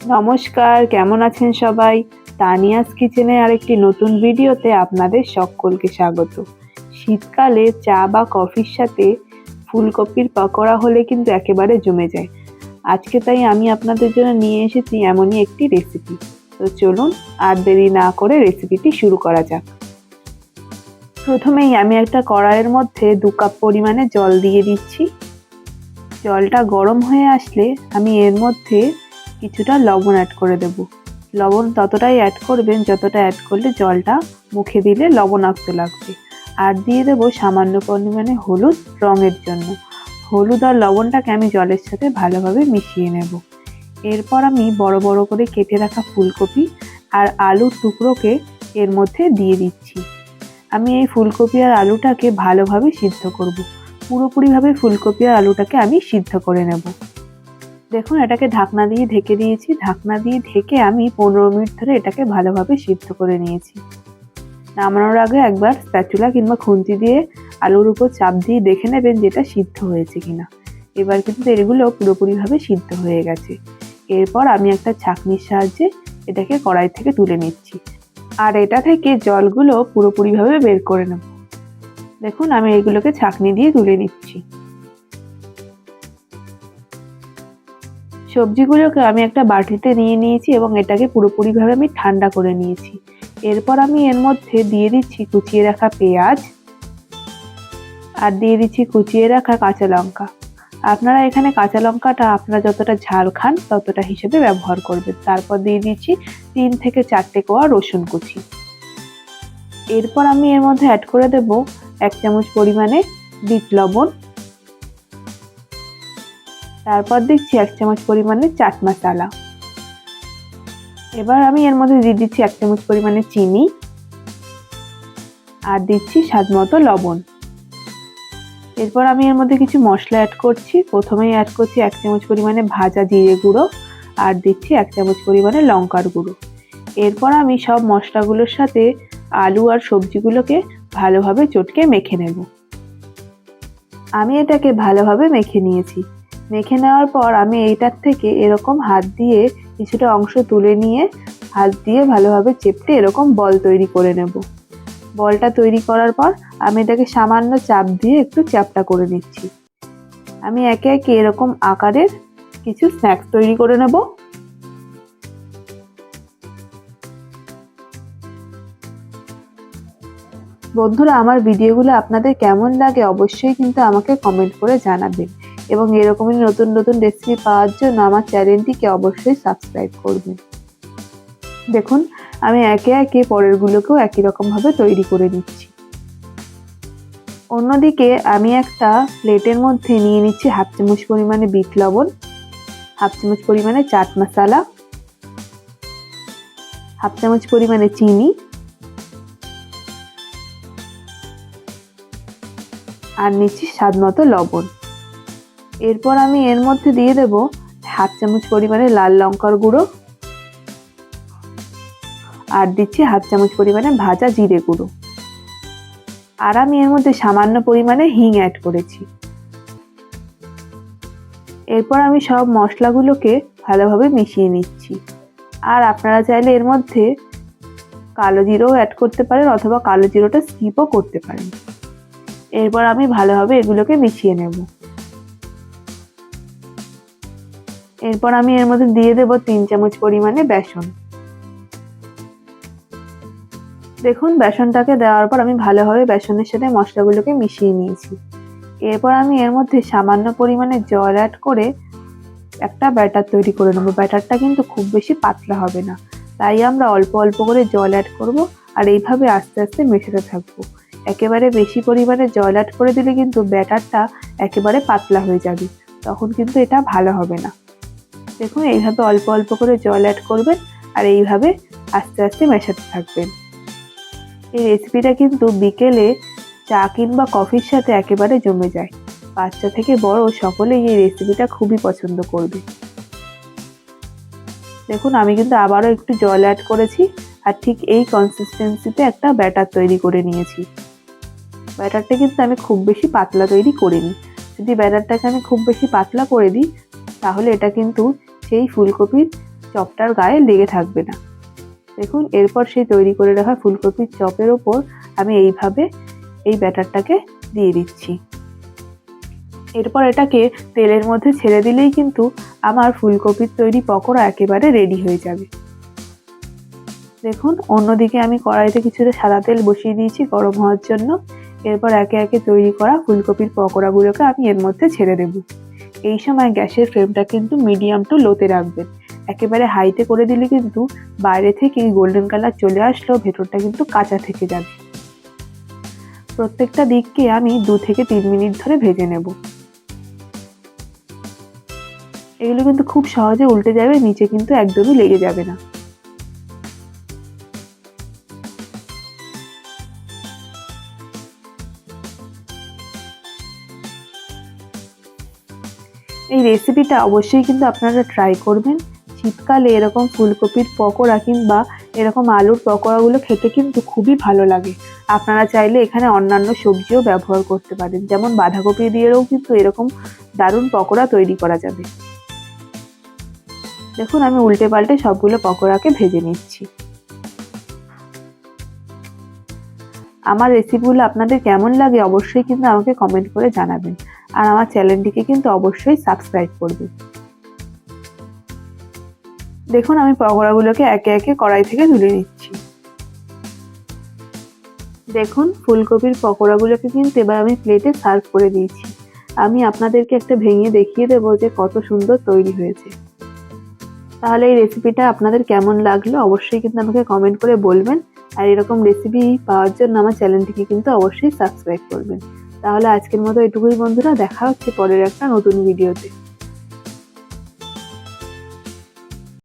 নমস্কার, কেমন আছেন সবাই? তানিয়াস কিচেনে আরেকটি নতুন ভিডিওতে আপনাদের সকলকে স্বাগত। শীতকালে চা বা কফির সাথে ফুলকপির পকোড়া হলে কিন্তু একেবারে জমে যায়। আজকে তাই আমি আপনাদের জন্য নিয়ে এসেছি এমনই একটি রেসিপি তো চলুন আর দেরি না করে রেসিপিটি শুরু করা যাক। প্রথমেই আমি একটা কড়াইয়ের মধ্যে দু কাপ পরিমাণে জল দিয়ে দিচ্ছি। জলটা গরম হয়ে আসলে আমি এর মধ্যে কিছুটা লবণ অ্যাড করে দেব। লবণ ততটাই অ্যাড করবেন যতটা অ্যাড করলে জলটা মুখে দিলে লবণাক্ত লাগবে। আর দিয়ে দেবো সামান্য পরিমাণে হলুদ রঙের জন্য। হলুদ আর লবণটাকে আমি জলের সাথে ভালোভাবে মিশিয়ে নেব। এরপর আমি বড় বড় করে কেটে রাখা ফুলকপি আর আলুর টুকরোকে এর মধ্যে দিয়ে দিচ্ছি। আমি এই ফুলকপি আর আলুটাকে ভালোভাবে সিদ্ধ করব। পুরোপুরিভাবে ফুলকপি আর আলুটাকে আমি সিদ্ধ করে নেব। দেখুন, এটাকে ঢাকনা দিয়ে ঢেকে দিয়েছি। ঢাকনা দিয়ে ঢেকে আমি পনেরো মিনিট ধরে এটাকে ভালোভাবে সিদ্ধ করে নিয়েছি। নামানোর আগে একবার স্প্যাচুলা কিংবা খুন্তি দিয়ে আলুর উপর চাপ দিয়ে দেখে নেবেন যেটা সিদ্ধ হয়েছে কিনা। এবার কিন্তু এগুলো পুরোপুরিভাবে সিদ্ধ হয়ে গেছে। এরপর আমি একটা ছাঁকনির সাহায্যে এটাকে কড়াই থেকে তুলে নিচ্ছি। আর এটা থেকে জলগুলো পুরোপুরিভাবে বের করে নেব। দেখুন, আমি এগুলোকে ছাঁকনি দিয়ে তুলে নিচ্ছি। সবজিগুলোকে আমি একটা বাটিতে নিয়ে নিয়েছি এবং এটাকে পুরোপুরিভাবে আমি ঠান্ডা করে নিয়েছি। এরপর আমি এর মধ্যে দিয়ে দিচ্ছি কুচিয়ে রাখা পেঁয়াজ আর দিয়ে দিচ্ছি কুচিয়ে রাখা কাঁচা লঙ্কা। আপনারা এখানে কাঁচা লঙ্কাটা আপনারা যতটা ঝাল খান ততটা হিসেবে ব্যবহার করবেন। তারপর দিয়ে দিচ্ছি তিন থেকে চারটে কোয়া রসুন কুচি। এরপর আমি এর মধ্যে অ্যাড করে দেব এক চামচ পরিমাণে বিট লবণ তারপর দিচ্ছি এক চামচ পরিমাণে চাট মশলা। এবার আমি এর মধ্যে দিয়ে দিচ্ছি এক চামচ পরিমাণে চিনি আর দিচ্ছি স্বাদ মতো লবণ। এরপর আমি এর মধ্যে কিছু মশলা অ্যাড করছি। প্রথমেই অ্যাড করছি এক চামচ পরিমাণে ভাজা জিরে গুঁড়ো আর দিচ্ছি এক চামচ পরিমাণে লঙ্কার গুঁড়ো। এরপর আমি সব মশলাগুলোর সাথে আলু আর সবজিগুলোকে ভালোভাবে চটকে মেখে নেব। আমি এটাকে ভালোভাবে মেখে নিয়েছি। মেখে নেওয়ার পর আমি এইটার থেকে এরকম হাত দিয়ে কিছুটা অংশ তুলে নিয়ে, হাত দিয়ে ভালোভাবে চেপটে এরকম বল তৈরি করে নেব। বলটা তৈরি করার পর আমি এটাকে সামান্য চাপ দিয়ে একটু চ্যাপটা করে নিচ্ছি। আমি একে একে এরকম আকারের কিছু স্ন্যাক্স তৈরি করে নেব। বন্ধুরা, আমার ভিডিওগুলো আপনাদের কেমন লাগে অবশ্যই কিন্তু আমাকে কমেন্ট করে জানাবেন। এবং এরকমই নতুন নতুন রেসিপি পাওয়ার জন্য আমার চ্যানেলটিকে অবশ্যই সাবস্ক্রাইব করবেন। দেখুন, আমি একে একে পরেরগুলোকেও একই রকমভাবে তৈরি করে নিচ্ছি। অন্যদিকে আমি একটা প্লেটের মধ্যে নিয়ে নিচ্ছি হাফ চামচ পরিমাণে বিট লবণ, হাফ চামচ পরিমাণে চাট মশলা, হাফ চামচ পরিমাণে চিনি আর নিচ্ছি স্বাদ মতো লবণ। এরপর আমি এর মধ্যে দিয়ে দেব হাফ চামচ পরিমাণে লাল লঙ্কার গুঁড়ো আর দিচ্ছি হাফ চামচ পরিমাণে ভাজা জিরে গুঁড়ো। আর আমি এর মধ্যে সামান্য পরিমাণে হিং অ্যাড করেছি। এরপর আমি সব মশলাগুলোকে ভালোভাবে মিশিয়ে নিচ্ছি। আর আপনারা চাইলে এর মধ্যে কালো জিরোও অ্যাড করতে পারেন অথবা কালো জিরোটা স্কিপও করতে পারেন। এরপর আমি ভালোভাবে এগুলোকে মিশিয়ে নেব। এরপর আমি এর মধ্যে দিয়ে দেব তিন চামচ পরিমাণে বেসন। দেখুন, বেসনটাকে দেওয়ার পর আমি ভালোভাবে বেসনের সাথে মশলাগুলোকে মিশিয়ে নিয়েছি। এরপর আমি এর মধ্যে সামান্য পরিমাণে জল অ্যাড করে একটা ব্যাটার তৈরি করে নেব। ব্যাটারটা কিন্তু খুব বেশি পাতলা হবে না। তাই আমরা অল্প অল্প করে জল অ্যাড করব আর এইভাবে আস্তে আস্তে মেশাতে থাকব। একেবারে বেশি পরিমাণে জল অ্যাড করে দিলে কিন্তু ব্যাটারটা একেবারে পাতলা হয়ে যাবে। তখন কিন্তু এটা ভালো হবে না। দেখুন, এইভাবে অল্প অল্প করে জল অ্যাড করবেন আর এইভাবে আস্তে আস্তে মেশাতে থাকবেন। এই রেসিপিটা কিন্তু বিকেলে চা কিংবা কফির সাথে একেবারে জমে যায়। বাচ্চা থেকে বড় সকলেই এই রেসিপিটা খুবই পছন্দ করবে। দেখুন, আমি কিন্তু আবারও একটু জল অ্যাড করেছি আর ঠিক এই কনসিস্টেন্সিতে একটা ব্যাটার তৈরি করে নিয়েছি। ব্যাটারটা কিন্তু আমি খুব বেশি পাতলা তৈরি করিনি। যদি ব্যাটারটাকে আমি খুব বেশি পাতলা করে দিই, তাহলে এটা কিন্তু সেই ফুলকপির চপটার গায়ে লেগে থাকবে না। দেখুন, এরপর সেই তৈরি করে রাখা ফুলকপির চপের ওপর আমি এইভাবে এই ব্যাটারটাকে দিয়ে দিচ্ছি। এরপর এটাকে তেলের মধ্যে ছেড়ে দিলেই কিন্তু আমার ফুলকপির তৈরি পকোড়া একেবারে রেডি হয়ে যাবে। দেখুন, অন্যদিকে আমি কড়াইতে কিছুটা সাদা তেল বসিয়ে দিয়েছি গরম হওয়ার জন্য। এরপর একে একে তৈরি করা ফুলকপির পকোড়াগুলোকে আমি এর মধ্যে ছেড়ে দেব। এই সময় গ্যাসের ফ্লেমটা কিন্তু মিডিয়াম টু লোতে রাখবেন। একেবারে হাইতে করে দিলে কিন্তু বাইরে থেকে গোল্ডেন কালার চলে আসলেও ভেতরটা কিন্তু কাঁচা থেকে যাবে। প্রত্যেকটা দিককে আমি দু থেকে তিন মিনিট ধরে ভেজে নেব। এগুলো কিন্তু খুব সহজে উল্টে যাবে, নিচে কিন্তু একদমই লেগে যাবে না। এই রেসিপিটা অবশ্যই কিন্তু আপনারা ট্রাই করবেন। শীতকালে এরকম ফুলকপির পকোড়া কিংবা এরকম আলুর পকোড়াগুলো খেতে কিন্তু খুবই ভালো লাগে। আপনারা চাইলে এখানে অন্যান্য সবজিও ব্যবহার করতে পারেন। যেমন বাঁধাকপি দিয়েও কিন্তু এরকম দারুণ পকোড়া তৈরি করা যাবে। দেখুন, আমি উল্টে পাল্টে সবগুলো পকোড়াকে ভেজে নিচ্ছি। আমার রেসিপিগুলো আপনাদের কেমন লাগে অবশ্যই কিন্তু আমাকে কমেন্ট করে জানাবেন। আর আমার চ্যানেলটিকে কিন্তু অবশ্যই সাবস্ক্রাইব করবেন দেখুন, আমি পকোড়াগুলোকে একে একে কড়াই থেকে তুলে নিচ্ছি। দেখুন, ফুলকপির পকোড়াগুলোকে কিন্তু এবার আমি প্লেটে সার্ভ করে দিয়েছি। আমি আপনাদেরকে একটা ভেঙে দেখিয়ে দেবো যে কত সুন্দর তৈরি হয়েছে। তাহলে এই রেসিপিটা আপনাদের কেমন লাগল অবশ্যই কিন্তু আমাকে কমেন্ট করে বলবেন। আর এরকম রেসিপি পাওয়ার জন্য আমার চ্যানেলটিকে কিন্তু অবশ্যই সাবস্ক্রাইব করবেন। তাহলে আজকের মতো এটুকুই বন্ধুরা দেখা হচ্ছে পরের একটা নতুন ভিডিওতে।